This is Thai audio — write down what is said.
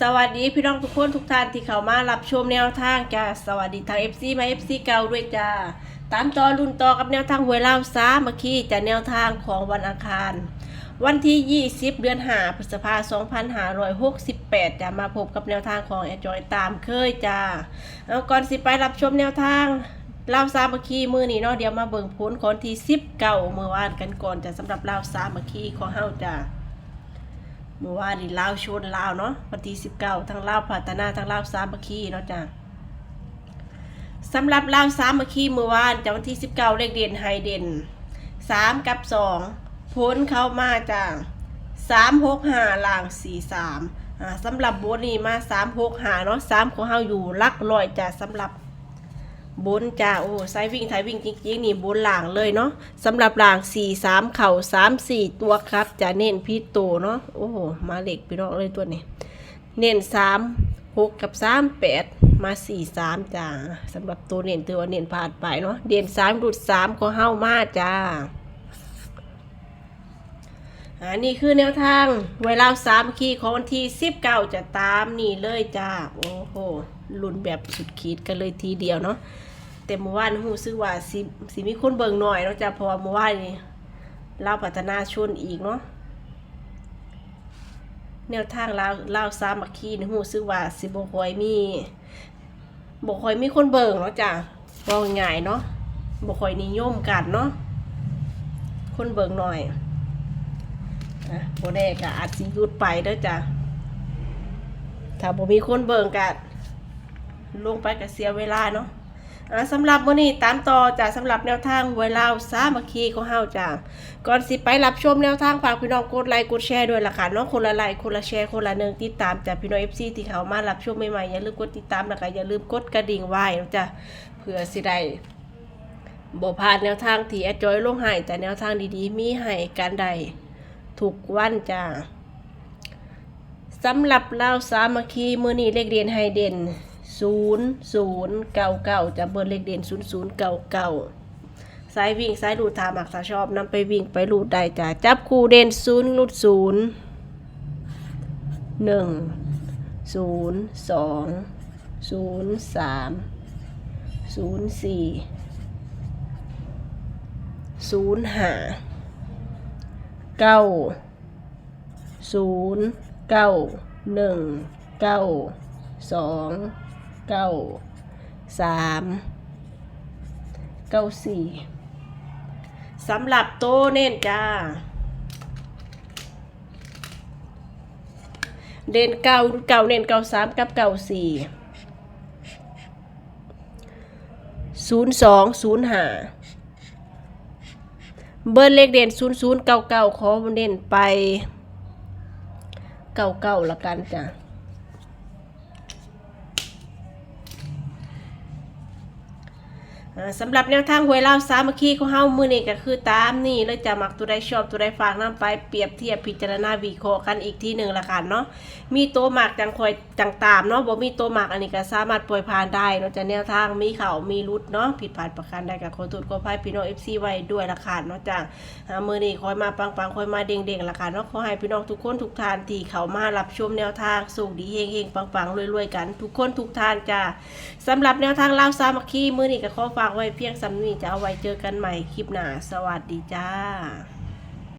สวัสดีพี่น้องทุกคนทุกท่านที่เข้ามารับชมแนวทางจ้าสวัสดีทาง FC มา FC เก่าด้วยจ้าตามต่อรุ่นต่อกับแนวทางหวยเล่าซ้ามาคี้จะแนวทางของวันอังคาร วันที่ 20 เดือนหาพฤษภาคม2568 จะมาพบกับแนวทางของแอจอยตามเคยจ้าเอาก่อนสิไปรับชมแนวทางเล่าซ้ามาคีมือนี้เนาะเดี๋ยวมาเบิ่งผลของที่10เก่าเมื่อวานกันก่อนจะสำหรับเล่าซ้ามาคีของเฮาจ้า เมื่อวานนี่ลาวชนลาวเนาะวันที่สิบเก้าทั้งลาวพัฒนาทั้งลาวสามัคคีเนาะจ้ะสำหรับลาวสามัคคีเมื่อวานจากวันที่สิบเก้าเลขเด่นไฮเด่นสามกับสองพ้นเข้ามาจ้ะสามหกห้าล่างสี่สามอ่าสำหรับโบนี่มาสามหกห้าเนาะสามของเฮาอยู่ลักร้อยจ้ะสำหรับ บนจ้าโอ้ไซวิ่งไทยวิ่งจริงๆนี่บนหลางเลยเนาะสำหรับหลางสี่สามเข่าสามสี่ตัวครับจะเน้นพี่โตเนาะโอ้โหมาเหล็กพี่น้องเลยตัวนี้ เน้นสามหกกับสามแปดมาสี่สามจ้าสำหรับตัวเน้นตัวเน้นผ่านไปเนาะเด่นสามดุดสามก็เฮ้ามาจ้าอันนี้คือแนวทางไวลาสามคีของวันที่สิบเก้าจะตามนี่เลยจ้าโอ้โห ลุ้นแบบสุดขีดกันเลยทีเดียวเนาะแต่เมื่อวานหูซื้อว่าสิสิมีคนเบิ่งหน่อยเนาะจ้ะเพราะว่าเมื่อวานนี่เราพัฒนาชนอีกเนาะแนวทางลาวลาวสามัคคีนี่หูซื้อว่าสิบ่คอยมีบ่คอยมีคนเบิ่งเนาะจ้ะว่าง่ายเนาะบ่คอยนิยมกันเนาะคนเบิ่งหน่อยอะบ่แน่ก็อาจสิยุดไปเด้อจ้ะถ้าบ่มีคนเบิ่งก็ ลงไปก็เสียเวลาเนาะอ่าสำหรับวันนี้ตามต่อจากสำหรับแนวทางหวลาวสามัคคีของเฮาจ้าก่อนสิไปรับชมแนวทางฝากพี่น้องกดไลค์กดแชร์ด้วยล่ะค่ะเนาะคนละไลค์คนละแชร์คนละหนึ่งติดตามจากพี่น้อง FC ที่เขามารับชมใหม่ๆอย่าลืมกดติดตามแล้วก็อย่าลืมกดกระดิ่งไว้นะจ้ะเพื่อสิได้บ่พลาดแนวทางที่แอดจอยลงให้แต่แนวทางดีๆ มีให้กันได้ทุกวันจ้าสำหรับลาวสามัคคีมือนี้เลขเรียนให้เด่น ศูนย์ศูนย์เก้าเก้าจะเบอร์เลขเด่นศูนย์ศูนย์เก้าเก้าสายวิ่งสายรูดทามักสาชอบนำไปวิ่งไปรูดได้จ้ะจับคู่เด่นศูนย์รูดศูนย์หนึ่งศูนย์สองศูนย์สามศูนย์สี่ศูนย์ห้าเก้าศูนย์เก้าหนึ่งเก้าสอง เก้าสามเก้าสี่สำหรับโตเน่นจ้า เด่นเก้าเก้าเน่นเก้าสามกับเก้าสี่ศูนย์สองศูนย์ห้าเบอร์เลขเด่นศูนย์ศูนย์เก้าเก้าขอเด่นไปเก้าเก้าละกันจ้ะ สำหรับแนวทางหวยเล่าวสามัคคีของเฮามือนี้ก็คือตามนี่เลยจะมักตัวใดชอบตัวใดฝากน้ำไปเปรียบเทียบพิจารณาวิเคราะห์กันอีกทีหนึ่งละกันเนาะมีตัวหมากจังคอยจังตามเนาะบ่มีตัวหมากอันนี้ก็สามารถปล่อยผ่านได้เนาะจะแนวทางมีเข่ามีรุดเนาะผิดพลาดประการใดกับคนตุดก็พายพี่น้อง FC ไว้ด้วยละกันเนาะจ้ะอ่ามือนี้คอยมาปังๆคอยมาเด้งๆละกันเนาะขอให้พี่น้องทุกคนทุกท่านที่เขามารับชมแนวทางสุขดีเฮงๆปังๆรวยๆกัน ทุกคนทุกท่านจ้ะสำหรับแนวทางเล่าวสามัคคีมือนี้ก็ขอฝากากไว้เพียงสำนี้จะเอาไว้เจอกันใหม่คลิปหน้า สวัสดีจ้า